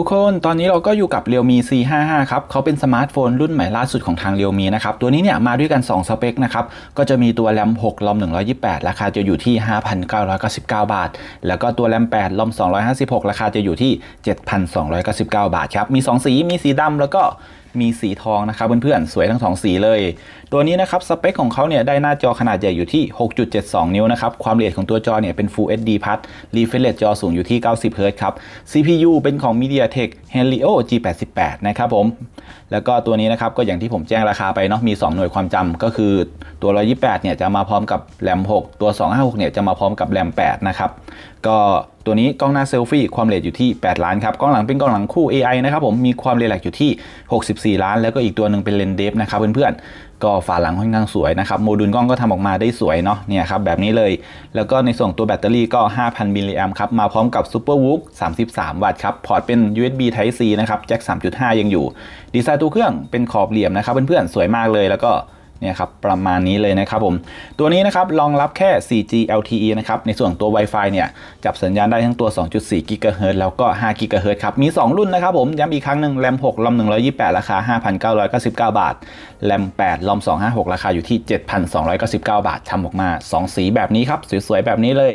ทุกคนตอนนี้เราก็อยู่กับเรียวมี C55 ครับเขาเป็นสมาร์ทโฟนรุ่นใหม่ล่าสุดของทางเรียวมีนะครับ ตัวนี้เนี่ยมาด้วยกัน 2 สเปคนะครับ ก็จะมีตัวแรม6ลอม128 ราคาจะอยู่ที่ 5,999 บาท แล้วก็ตัวแรม8ลอม256 ราคาจะอยู่ที่ 7,299 บาทครับ มี 2 สีมีสีดำแล้วก็มีสีทองนะครับเพื่อนๆ สวยทั้งสองสีเลย ตัวนี้นะครับสเปคของเขาเนี่ยได้หน้าจอขนาดใหญ่อยู่ที่ 6.72 นิ้วนะครับ ความละเอียดของตัวจอเนี่ยเป็น Full HD Plus refresh rate จอสูงอยู่ที่ 90 Hz ครับ CPU เป็นของ MediaTek Helio G88 นะครับผม แล้วก็ตัวนี้นะครับก็อย่างที่ผมแจ้งราคาไปเนาะมี 2 หน่วยความจำก็คือตัว 128 เนี่ยจะมาพร้อมกับแรม 6 ตัว 256 เนี่ยจะมาพร้อมกับแรม 8 นะครับ ก็ตัวนี้กล้องหน้าเซลฟี่ความเร็วอยู่ที่ 8 ล้านครับ กล้องหลังเป็นกล้องหลังคู่ AI นะครับผมมีความเร็วแหลกอยู่ที่ 64 ล้าน แล้วก็อีกตัวหนึ่งเป็นเลนเดฟนะครับเพื่อนๆ ก็ฝาหลังค่อนข้างสวยนะครับโมดูลกล้องก็ทำออกมาได้สวยเนาะเนี่ยครับแบบนี้เลย แล้วก็ในส่วนตัวแบตเตอรี่ก็ 5,000 มิลลิแอมครับมาพร้อมกับ Super w o o 33 วัตต์ครับพอร์ตเป็น USB Type C นะครับแจ็ค3.5 ยังอยู่ ดีไซน์ตัวเครื่องเป็นขอบเหลี่ยมนะครับเพื่อนๆสวยมากเลยแล้วก็ เนี่ยครับประมาณนี้เลยนะครับผม ตัวนี้นะครับรองรับแค่ 4G LTE นะครับในส่วนตัว Wi-Fi เนี่ยจับสัญญาณได้ทั้งตัว 2.4 GHz แล้วก็ 5 GHz ครับมี 2 รุ่นนะครับผมย้ำอีกครั้งหนึ่งแรม6ลอม128 ราคา 5,999 บาทแรม8ลอม256 ราคาอยู่ที่ 7,299 บาททำออกมา 2 สีแบบนี้ครับสวยๆแบบนี้เลย